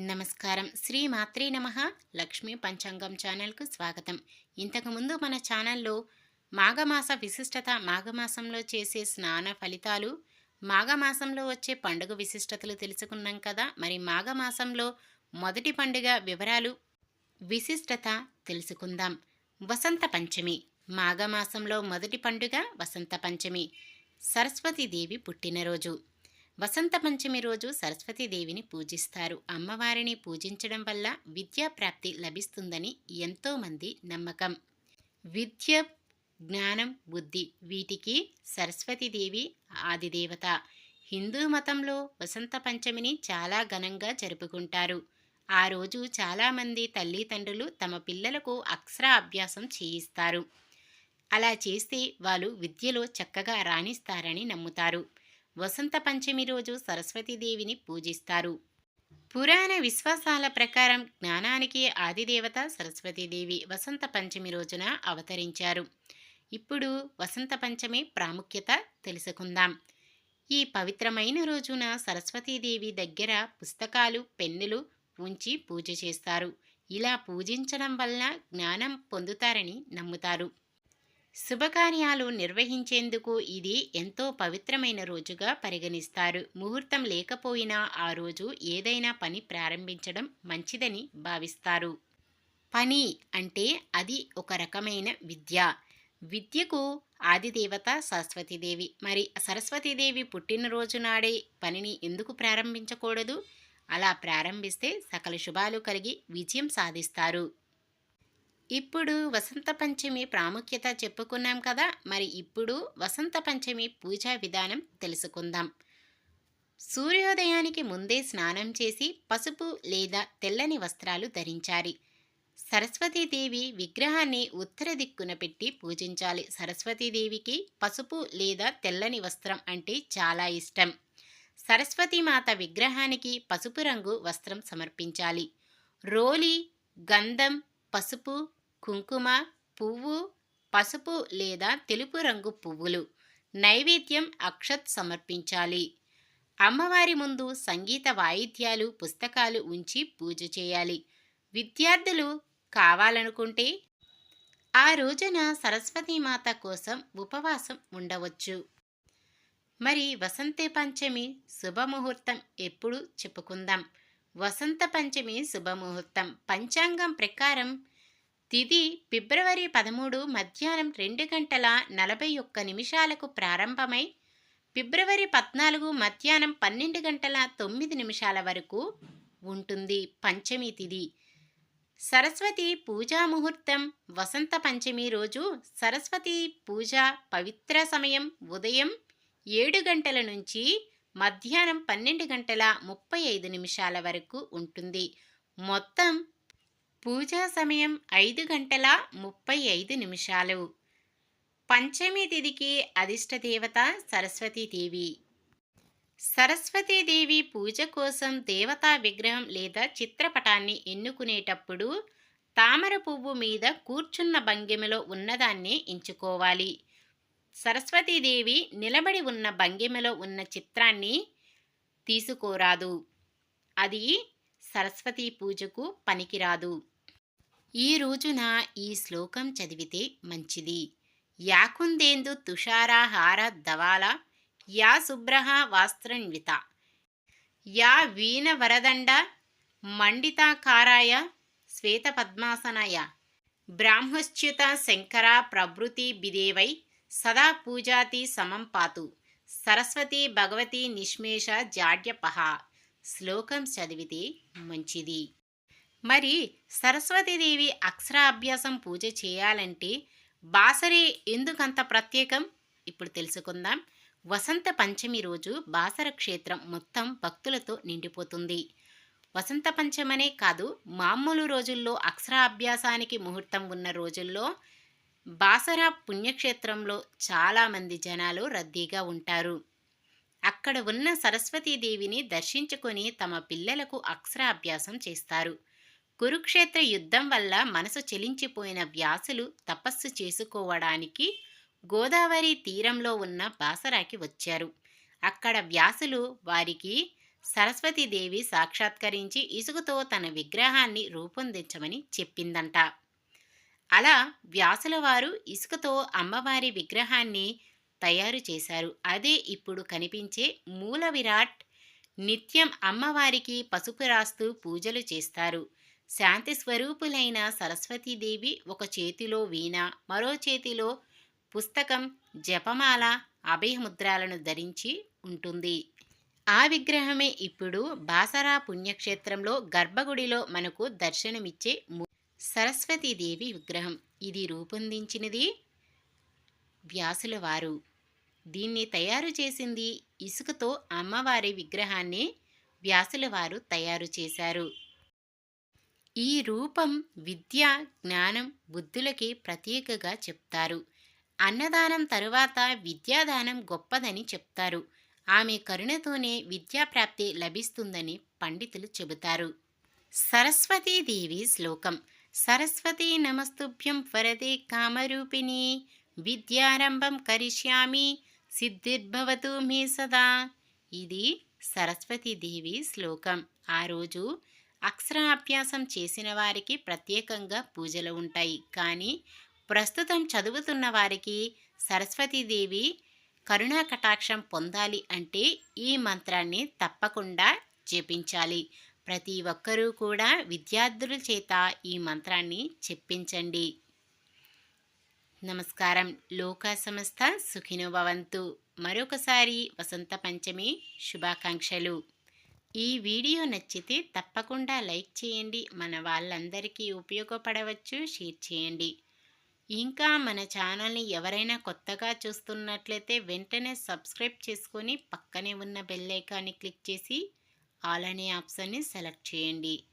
నమస్కారం. శ్రీ మాత్రే నమ. లక్ష్మీ పంచాంగం ఛానల్కు స్వాగతం. ఇంతకుముందు మన ఛానల్లో మాఘమాస విశిష్టత మాఘమాసంలో చేసే స్నాన ఫలితాలు మాఘమాసంలో వచ్చే పండుగ విశిష్టతలు తెలుసుకున్నాం కదా? మరి మాఘమాసంలో మొదటి పండుగ వివరాలు విశిష్టత తెలుసుకుందాం. వసంత పంచమి. మాఘమాసంలో మొదటి పండుగ వసంత పంచమి. సరస్వతీదేవి పుట్టినరోజు. వసంత పంచమి రోజు సరస్వతీదేవిని పూజిస్తారు. అమ్మవారిని పూజించడం వల్ల విద్యాప్రాప్తి లభిస్తుందని ఎంతోమంది నమ్మకం. విద్య జ్ఞానం బుద్ధి వీటికి సరస్వతీదేవి ఆదిదేవత. హిందూ మతంలో వసంత పంచమిని చాలా ఘనంగా జరుపుకుంటారు. ఆ రోజు చాలామంది తల్లిదండ్రులు తమ పిల్లలకు అక్షర అభ్యాసం చేయిస్తారు. అలా చేస్తే వాళ్ళు విద్యలో చక్కగా రాణిస్తారని నమ్ముతారు. వసంత పంచమి రోజు సరస్వతీదేవిని పూజిస్తారు. పురాణ విశ్వాసాల ప్రకారం జ్ఞానానికి ఆదిదేవత సరస్వతీదేవి వసంత పంచమి రోజున అవతరించారు. ఇప్పుడు వసంత పంచమి ప్రాముఖ్యత తెలుసుకుందాం. ఈ పవిత్రమైన రోజున సరస్వతీదేవి దగ్గర పుస్తకాలు పెన్నులు ఉంచి పూజ చేస్తారు. ఇలా పూజించడం వల్ల జ్ఞానం పొందుతారని నమ్ముతారు. శుభకార్యాలు నిర్వహించేందుకు ఇది ఎంతో పవిత్రమైన రోజుగా పరిగణిస్తారు. ముహూర్తం లేకపోయినా ఆ రోజు ఏదైనా పని ప్రారంభించడం మంచిదని భావిస్తారు. పని అంటే అది ఒక రకమైన విద్య. విద్యకు ఆదిదేవత సరస్వతీదేవి మరి సరస్వతీదేవి పుట్టినరోజు నాడే పనిని ఎందుకు ప్రారంభించకూడదు? అలా ప్రారంభిస్తే సకల శుభాలు కలిగి విజయం సాధిస్తారు. ఇప్పుడు వసంత పంచమి ప్రాముఖ్యత చెప్పుకున్నాం కదా మరి ఇప్పుడు వసంత పంచమి పూజా విధానం తెలుసుకుందాం. సూర్యోదయానికి ముందే స్నానం చేసి పసుపు లేదా తెల్లని వస్త్రాలు ధరించాలి. సరస్వతీదేవి విగ్రహాన్ని ఉత్తర దిక్కున పెట్టి పూజించాలి. సరస్వతీదేవికి పసుపు లేదా తెల్లని వస్త్రం అంటే చాలా ఇష్టం. సరస్వతీమాత విగ్రహానికి పసుపు రంగు వస్త్రం సమర్పించాలి. రోలి గంధం పసుపు కుంకుమ పువ్వు పసుపు లేదా తెలుపు రంగు పువ్వులు. నైవేద్యం అక్షత్ సమర్పించాలి. అమ్మవారి ముందు సంగీత వాయిద్యాలు పుస్తకాలు ఉంచి పూజ చేయాలి. విద్యార్థులు కావాలనుకుంటే ఆ రోజున సరస్వతీమాత కోసం ఉపవాసం ఉండవచ్చు. మరి వసంత పంచమి శుభముహూర్తం ఎప్పుడు చెప్పుకుందాం. వసంత పంచమి శుభముహూర్తం. పంచాంగం ప్రకారం తిది ఫిబ్రవరి పదమూడు మధ్యాహ్నం రెండు గంటల నలభై ఒక్క నిమిషాలకు ప్రారంభమై ఫిబ్రవరి పద్నాలుగు మధ్యాహ్నం పన్నెండు గంటల తొమ్మిది నిమిషాల వరకు ఉంటుంది పంచమి తిది. సరస్వతి పూజా ముహూర్తం వసంత పంచమి రోజు సరస్వతి పూజ పవిత్ర సమయం ఉదయం ఏడు గంటల నుంచి మధ్యాహ్నం పన్నెండు గంటల ముప్పై ఐదు నిమిషాల వరకు ఉంటుంది. మొత్తం పూజా సమయం ఐదు గంటల ముప్పై ఐదు నిమిషాలు. పంచమి తిథికి అధిష్ట దేవత సరస్వతీదేవి సరస్వతీదేవి పూజ కోసం దేవతా విగ్రహం లేదా చిత్రపటాన్ని ఎన్నుకునేటప్పుడు తామర పువ్వు మీద కూర్చున్న భంగిమలో ఉన్నదాన్ని ఎంచుకోవాలి. సరస్వతీదేవి నిలబడి ఉన్న భంగిమలో ఉన్న చిత్రాన్ని తీసుకోరాదు. అది సరస్వతీ పూజకు పనికిరాదు. ఈ రోజున ఈ శ్లోకం చదివితే మంచిది. యాకుందేందు తుషారాహార దవాల యా శుభ్రహ వాస్త్రన్విత యా వీణ వరదండ మండితాకారాయ శ్వేతపద్మాసనాయ బ్రాహ్మశ్చ్యుత శంకర ప్రభృతి బిదేవై సదా పూజాతి సమం పాతు సరస్వతి భగవతి నిష్మేష జాడ్యపహ. శ్లోకం చదివితే మంచిది. మరి సరస్వతీదేవి అక్షరాభ్యాసం పూజ చేయాలంటే బాసరే ఎందుకంత ప్రత్యేకం? ఇప్పుడు తెలుసుకుందాం. వసంత పంచమి రోజు బాసర క్షేత్రం మొత్తం భక్తులతో నిండిపోతుంది. వసంత పంచమనే కాదు మామూలు రోజుల్లో అక్షరాభ్యాసానికి ముహూర్తం ఉన్న రోజుల్లో బాసర పుణ్యక్షేత్రంలో చాలామంది జనాలు రద్దీగా ఉంటారు. అక్కడ ఉన్న సరస్వతీదేవిని దర్శించుకొని తమ పిల్లలకు అక్షరాభ్యాసం చేస్తారు. కురుక్షేత్ర యుద్ధం వల్ల మనసు చెలించిపోయిన వ్యాసులు తపస్సు చేసుకోవడానికి గోదావరి తీరంలో ఉన్న బాసరాకి వచ్చారు. అక్కడ వ్యాసులు వారికి సరస్వతీదేవి సాక్షాత్కరించి ఇసుకతో తన విగ్రహాన్ని రూపొందించమని చెప్పిందంట. అలా వ్యాసుల వారు ఇసుకతో అమ్మవారి విగ్రహాన్ని తయారు చేశారు. అదే ఇప్పుడు కనిపించే మూల విరాట్ నిత్యం అమ్మవారికి పసుపు రాస్తూ పూజలు చేస్తారు. శాంతి స్వరూపులైన సరస్వతీదేవి ఒక చేతిలో వీణ మరో చేతిలో పుస్తకం జపమాల అభయముద్రాలను ధరించి ఉంటుంది. ఆ విగ్రహమే ఇప్పుడు బాసరా పుణ్యక్షేత్రంలో గర్భగుడిలో మనకు దర్శనమిచ్చే సరస్వతీదేవి విగ్రహం. ఇది రూపొందించినది వ్యాసుల వారు దీన్ని తయారు చేసింది ఇసుకతో అమ్మవారి విగ్రహాన్ని వ్యాసుల వారు తయారు చేశారు. ఈ రూపం విద్య జ్ఞానం బుద్ధులకి ప్రత్యేకగా చెప్తారు. అన్నదానం తరువాత విద్యాదానం గొప్పదని చెప్తారు. ఆమె కరుణతోనే విద్యాప్రాప్తి లభిస్తుందని పండితులు చెబుతారు. సరస్వతీదేవి శ్లోకం. సరస్వతీ నమస్తుభ్యం వరదే కామరూపిణి విద్యారంభం కరిష్యామి సిద్ధిర్భవతు మే సదా ఇది సరస్వతీదేవి శ్లోకం ఆ రోజు అక్షరాభ్యాసం చేసిన వారికి ప్రత్యేకంగా పూజలు ఉంటాయి. కానీ ప్రస్తుతం చదువుతున్న వారికి సరస్వతీదేవి కరుణా కటాక్షం పొందాలి అంటే ఈ మంత్రాన్ని తప్పకుండా జపించాలి. ప్రతి ఒక్కరూ కూడా విద్యార్థుల చేత ఈ మంత్రాన్ని చెప్పించండి. నమస్కారం. లోకా సంస్థ సుఖినో భవంతు. మరొకసారి వసంత పంచమి శుభాకాంక్షలు. ఈ వీడియో నచ్చితే తప్పకుండా లైక్ చేయండి. మన వాళ్ళందరికీ ఉపయోగపడవచ్చు. షేర్ చేయండి. ఇంకా మన ఛానల్ని ఎవరైనా కొత్తగా చూస్తున్నట్లయితే వెంటనే సబ్స్క్రైబ్ చేసుకొని పక్కనే ఉన్న బెల్ ఐకాన్ని క్లిక్ చేసి ఆల్ అనే ఆప్షన్ని సెలెక్ట్ చేయండి.